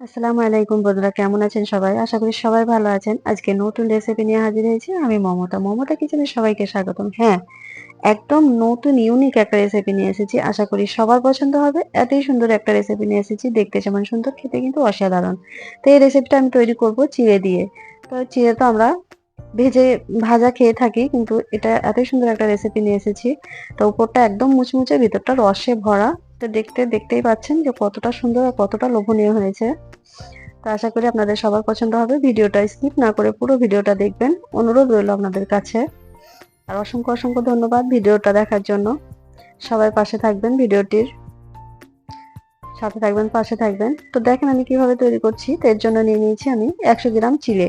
আসসালামু আলাইকুম বন্ধুরা, কেমন আছেন সবাই? আশা করি সবাই ভালো আছেন। আজকে নতুন রেসিপি নিয়ে হাজির হয়েছি আমি মমতা। মমতা কিচেনে সবাইকে স্বাগতম। হ্যাঁ একদম নতুন ইউনিক একটা রেসিপি নিয়ে এসেছি। আশা করি সবার পছন্দ হবে। এতই সুন্দর একটা রেসিপি নিয়ে এসেছি। দেখতে যেমন সুন্দর, খেতে কিন্তু অসাধারণ। তো এই রেসিপিটা আমি তৈরি করব চিড়ে দিয়ে। তো চিড়ে তো আমরা ভেজে ভাজা খেয়ে থাকি, কিন্তু এটা এতই সুন্দর একটা রেসিপি নিয়ে এসেছি। তো উপরটা একদম মুচমুচে, ভিতরটা রসে ভরা। তো দেখতে, দেখতেই পাচ্ছেন যে কতটা সুন্দর আর কতটা লোভনীয় হয়েছে। তো আশা করি আপনাদের সবার পছন্দ হবে। ভিডিওটা স্কিপ না করে পুরো ভিডিওটা দেখবেন। অনুরোধ রইল আপনাদের কাছে। আর অসংখ্য অসংখ্য ধন্যবাদ ভিডিওটা দেখার জন্য। সবাই পাশে থাকবেন ভিডিওটির। সাথে থাকবেন, পাশে থাকবেন। তো দেখেন আমি কীভাবে তৈরি করছি। তো এর জন্য নিয়ে নিয়েছি আমি একশো গ্রাম চিড়ে।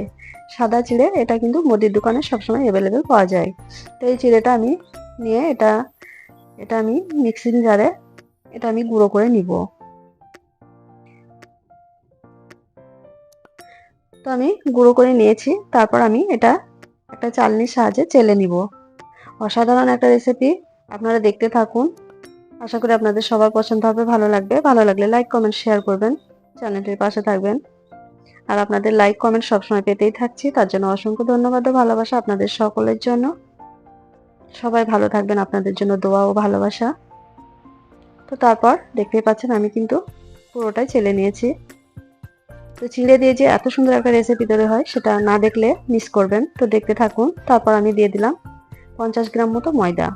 সাদা চিড়ে, এটা কিন্তু মুদির দোকানে সবসময় অ্যাভেলেবেল পাওয়া যায়। তো এই চিড়েটা আমি নিয়ে এটা এটা আমি মিক্সিং জারে এটা আমি গুঁড়ো করে নিব। তো আমি গুঁড়ো করে নিয়েছি, তারপর আমি এটা একটা চালনির সাহায্যে চেলে নিব। অসাধারণ একটা রেসিপি আপনারা দেখতে থাকুন। আশা করি আপনাদের সবার পছন্দ হবে, ভালো লাগবে। ভালো লাগলে লাইক কমেন্ট শেয়ার করবেন, চ্যানেলটির পাশে থাকবেন। আর আপনাদের লাইক কমেন্ট সবসময় পেতেই থাকছি, তার জন্য অসংখ্য ধন্যবাদ ও ভালোবাসা আপনাদের সকলের জন্য। সবাই ভালো থাকবেন, আপনাদের জন্য দোয়া ও ভালোবাসা। তো তারপর দেখতেই পাচ্ছেন আমি কিন্তু পুরোটাই ছেলে নিয়েছি। তো চিড়ে দিয়ে যে এত সুন্দর একটা রেসিপি তৈরি হয়, সেটা না দেখলে মিস করবেন। তো দেখতে থাকুন, তারপর আমি দিয়ে দিলাম পঞ্চাশ গ্রাম মতো ময়দা।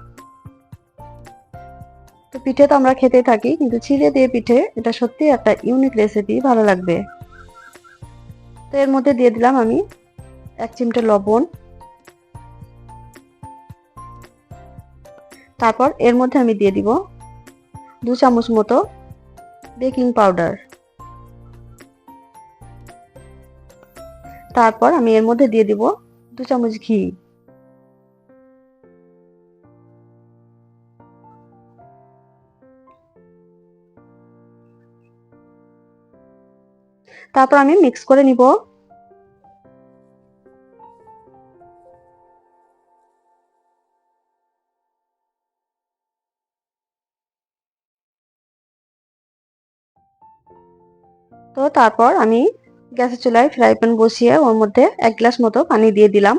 তো পিঠে তো আমরা খেতে থাকি, কিন্তু চিড়ে দিয়ে পিঠে এটা সত্যি একটা ইউনিক রেসিপি ভালো লাগবে। তো এর মধ্যে দিয়ে দিলাম আমি এক চিমটে লবণ। তারপর এর মধ্যে আমি দিয়ে দিব দু চামচ মতো বেকিং পাউডার। তারপর আমি এর মধ্যে দিয়ে দিব দু চামচ ঘি। তারপর আমি মিক্স করে নিব তারপর আমি গ্যাসের চুলায় ফ্রাই প্যান বসিয়ে ওর মধ্যে এক গ্লাস মতো পানি দিয়ে দিলাম।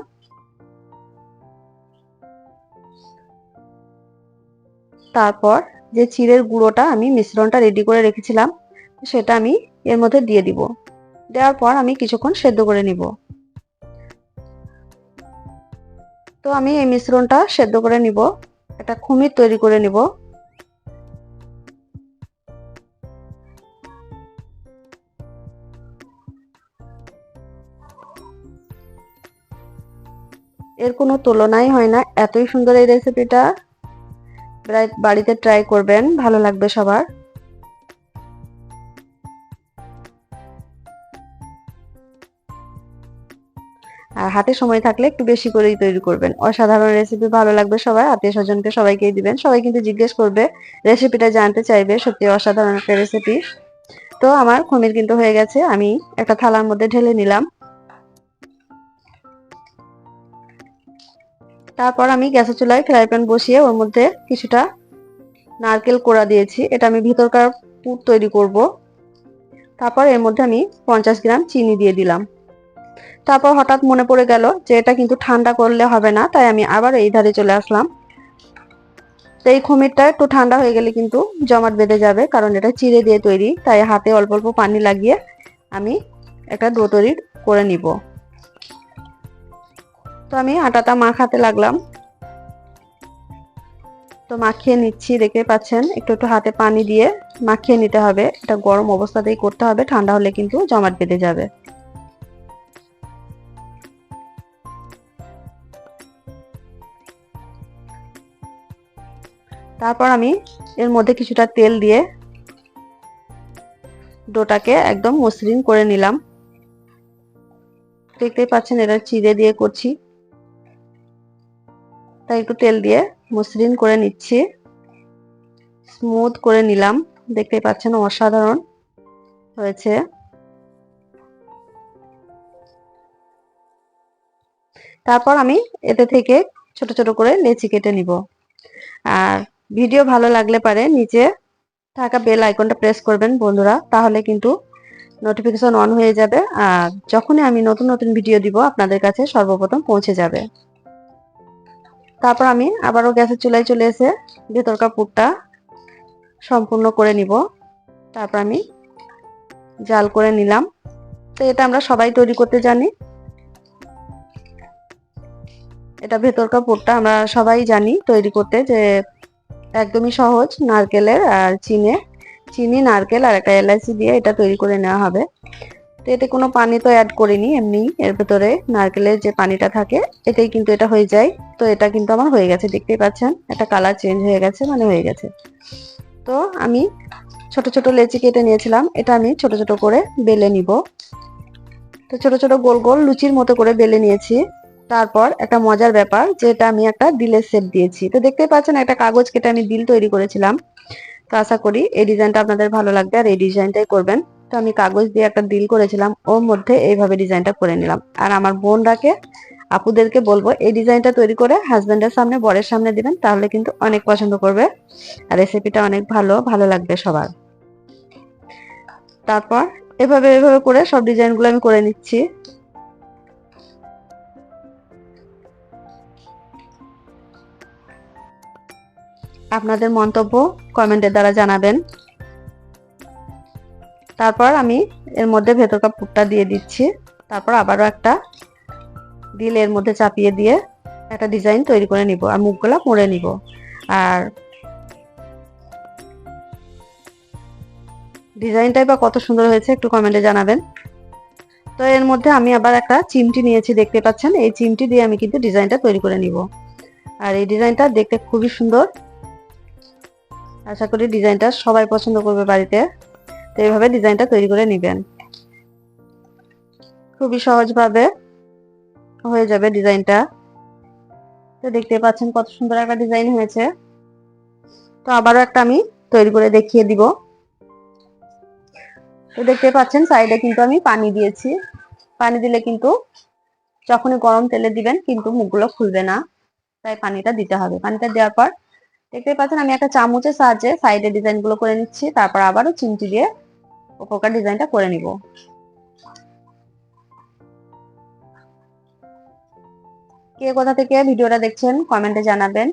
তারপর যে চিড়ের গুঁড়োটা আমি মিশ্রণটা রেডি করে রেখেছিলাম, সেটা আমি এর মধ্যে দিয়ে দিব। দেওয়ার পর আমি কিছুক্ষণ সেদ্ধ করে নিব। তো আমি এই মিশ্রণটা সেদ্ধ করে নিব, একটা খুমির তৈরি করে নিব। এর কোনো তুলনাই হয় না। এতই সুন্দর এই রেসিপিটা বাড়িতে ট্রাই করবেন, ভালো লাগবে সবার। আর হাতে সময় থাকলে একটু বেশি করেই তৈরি করবেন। অসাধারণ রেসিপি ভালো লাগবে সবাই আত্মীয় স্বজনকে সবাইকেই দিবেন। সবাই কিন্তু জিজ্ঞেস করবে রেসিপিটা জানতে চাইবে, সত্যি অসাধারণ একটা রেসিপি তো আমার খমির কিন্তু হয়ে গেছে। আমি একটা থালার মধ্যে ঢেলে নিলাম। তারপর আমি গ্যাসের চুলায় ফ্রাই প্যান বসিয়ে ওর মধ্যে কিছুটা নারকেল কোড়া দিয়েছি। এটা আমি ভিতরকার পুর তৈরি করব। তারপর এর মধ্যে আমি পঞ্চাশ গ্রাম চিনি দিয়ে দিলাম। তারপর হঠাৎ মনে পড়ে গেল যে এটা কিন্তু ঠান্ডা করলে হবে না, তাই আমি আবার এই ধারে চলে আসলাম। তো এই খমিরটা একটু ঠান্ডা হয়ে গেলে কিন্তু জমাট বেঁধে যাবে, কারণ এটা চিড়ে দিয়ে তৈরি, তাই হাতে অল্প অল্প পানি লাগিয়ে আমি একটা ডো তৈরি করে নিব। তো আমি আটাটা মাখাতে লাগলাম। তো মাখিয়ে নিচ্ছি দেখতে পাচ্ছেন, একটু একটু হাতে পানি দিয়ে মাখিয়ে নিতে হবে। এটা গরম অবস্থাতেই করতে হবে, ঠান্ডা হলে কিন্তু জমাট বেঁধে যাবে। তারপর আমি এর মধ্যে কিছুটা তেল দিয়ে ডোটাকে একদম মসৃণ করে নিলাম। দেখতেই পাচ্ছেন, এটা চিড়ে দিয়ে করছি। তাই একটু তেল দিয়ে মসৃণ করে নিচ্ছি। স্মুথ করে নিলাম। দেখতেই পাচ্ছেন অসাধারণ হয়েছে। তারপর আমি এতে থেকে ছোট ছোট করে লেচি কেটে নিব। আর ভিডিও ভালো লাগলে পারে নিচে থাকা বেল আইকনটা প্রেস করবেন বন্ধুরা, তাহলে কিন্তু নোটিফিকেশন অন হয়ে যাবে। আর যখনই আমি নতুন নতুন ভিডিও দিব, আপনাদের কাছে সর্বপ্রথম পৌঁছে যাবে। তারপর আমি আবারও গ্যাসের চুলায় চলে এসে ভেতরকার পুরটা সম্পূর্ণ করে নিব। তারপর আমি জাল করে নিলাম। তো এটা আমরা সবাই তৈরি করতে জানি। এটা ভেতরকার পুরটা আমরা সবাই জানি তৈরি করতে যে একদমই সহজ নারকেলের আর চিনে, চিনি, নারকেল আর একটা এলাচি দিয়ে এটা তৈরি করে নেওয়া হবে। তো এতে কোনো পানি তো অ্যাড করিনি এমনি, এর ভেতরে নারকেলের যে পানিটা থাকে, এতেই কিন্তু এটা হয়ে যায়। তো এটা কিন্তু আমার হয়ে গেছে, দেখতেই পাচ্ছেন? একটা কালার চেঞ্জ হয়ে গেছে মানে হয়ে গেছে। তো আমি ছোট ছোট লেচি কেটে নিয়েছিলাম, এটা আমি ছোট ছোট করে বেলে নিব। তো ছোট ছোট গোল গোল লুচির মতো করে বেলে নিয়েছি। তারপর একটা মজার ব্যাপার, যেটা আমি একটা দিলের সেট দিয়েছি। তো দেখতেই পাচ্ছেন, একটা কাগজ কেটে আমি দিল তৈরি করেছিলাম। তো আশা করি এই ডিজাইনটা আপনাদের ভালো লাগবে, আর এই ডিজাইনটাই করবেন। তো আমি কাগজ দিয়ে একটা দিল করেছিলাম, ওর মধ্যে এইভাবে ডিজাইনটা করে নিলাম। আর আমার বোনরাকে, আপুদেরকে বলব, এই ডিজাইনটা তৈরি করে হাজবেন্ডের সামনে, বরের সামনে দিবেন, তাহলে কিন্তু অনেক পছন্দ করবে। আর রেসিপিটা অনেক ভালো ভালো লাগবে সবার। তারপর এভাবে এভাবে করে সব ডিজাইনগুলো আমি করে নিচ্ছি। আপনাদের মন্তব্য কমেন্টের দ্বারা জানাবেন। তারপর আমি এর মধ্যে ভেতরকার পুরটা দিয়ে দিচ্ছি। তারপর আবারও একটা দিল এর মধ্যে চাপিয়ে দিয়ে একটা ডিজাইন তৈরি করে নিব আর মুখগুলা মুড়ে নিব। আর ডিজাইনটাই বা কত সুন্দর হয়েছে একটু কমেন্টে জানাবেন। তো এর মধ্যে আমি আবার একটা চিমটি নিয়েছি, দেখতে পাচ্ছেন? এই চিমটি দিয়ে আমি কিন্তু ডিজাইনটা তৈরি করে নিব। আর এই ডিজাইনটা দেখতে খুবই সুন্দর। আশা করি ডিজাইনটা সবাই পছন্দ করবে বাড়িতে। তো এইভাবে ডিজাইনটা তৈরি করে নেবেন। খুবই সহজভাবে হয়ে যাবে ডিজাইনটা। তো দেখতে পাচ্ছেন কত সুন্দর একটা ডিজাইন হয়েছে। তো আবারও একটা আমি তৈরি করে দেখিয়ে দিব। তো দেখতে পাচ্ছেন সাইডে কিন্তু আমি পানি দিয়েছি। পানি দিলে কিন্তু যখনই গরম তেলে দিবেন কিন্তু মুখগুলো খুলবে না। তাই পানিটা দিতে হবে। পানিটা দেওয়ার পর দেখতে পাচ্ছেন আমি একটা চামচের সাহায্যে সাইডে ডিজাইনগুলো করে নিচ্ছি। তারপর আবারও চিমটি দিয়ে উপকার ডিজাইনটা করে নিব। কে কোথা থেকে ভিডিওটা দেখছেন কমেন্টে জানাবেন।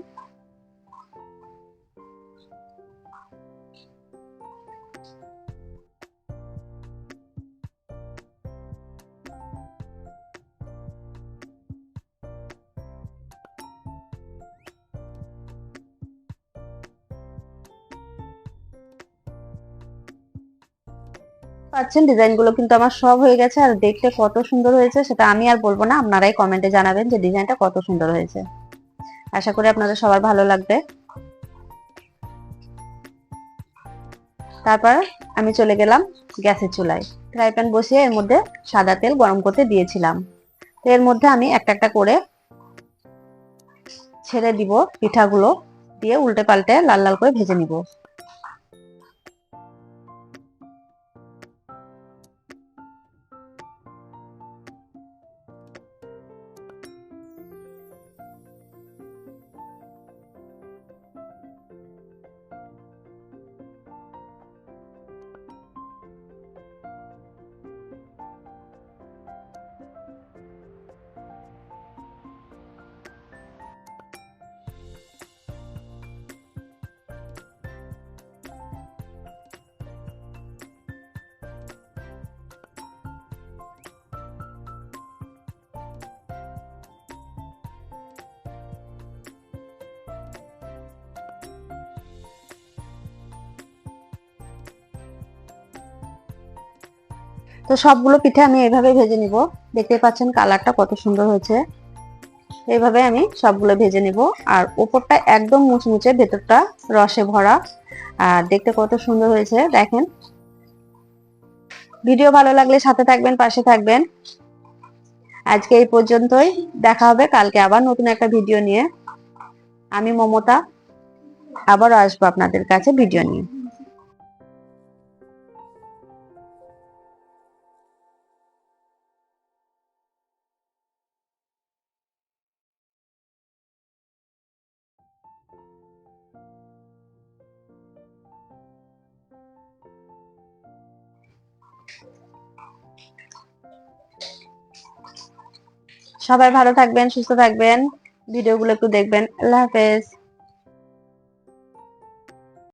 পাচ্ছেন ডিজাইনগুলো কিন্তু আমার সব হয়ে গেছে আর দেখতে কত সুন্দর হয়েছে সেটা আমি আর বলব না, আপনারাই কমেন্টে জানাবেন যে ডিজাইনটা কত সুন্দর হয়েছে। আশা করি আপনাদের সবার ভালো লাগবে। তারপর আমি চলে গেলাম গ্যাসের চুলায়। ফ্রাই প্যান বসিয়ে এর মধ্যে সাদা তেল গরম করতে দিয়েছিলাম। তো এর মধ্যে আমি একটা একটা করে ছেড়ে দিব পিঠাগুলো, দিয়ে উল্টে পাল্টে লাল লাল করে ভেজে নিব। তো সবগুলো পিঠে আমি এইভাবে ভেজে নিব। দেখতে পাচ্ছেন কালারটা কত সুন্দর হয়েছে। এইভাবে আমি সবগুলো ভেজে নিব। আর উপরটা একদম মুচমুচে, ভেতরটা রসে ভরা। আর দেখতে কত সুন্দর হয়েছে, দেখেন। ভিডিও ভালো লাগলে সাথে থাকবেন, পাশে থাকবেন। আজকে এই পর্যন্তই। দেখা হবে কালকে আবার নতুন একটা ভিডিও নিয়ে। আমি মমতা, আবারও আসব আপনাদের কাছে ভিডিও নিয়ে। সবাই ভালো থাকবেন সুস্থ থাকবেন। ভিডিওগুলো একটু দেখবেন। আল্লাহ হাফেজ।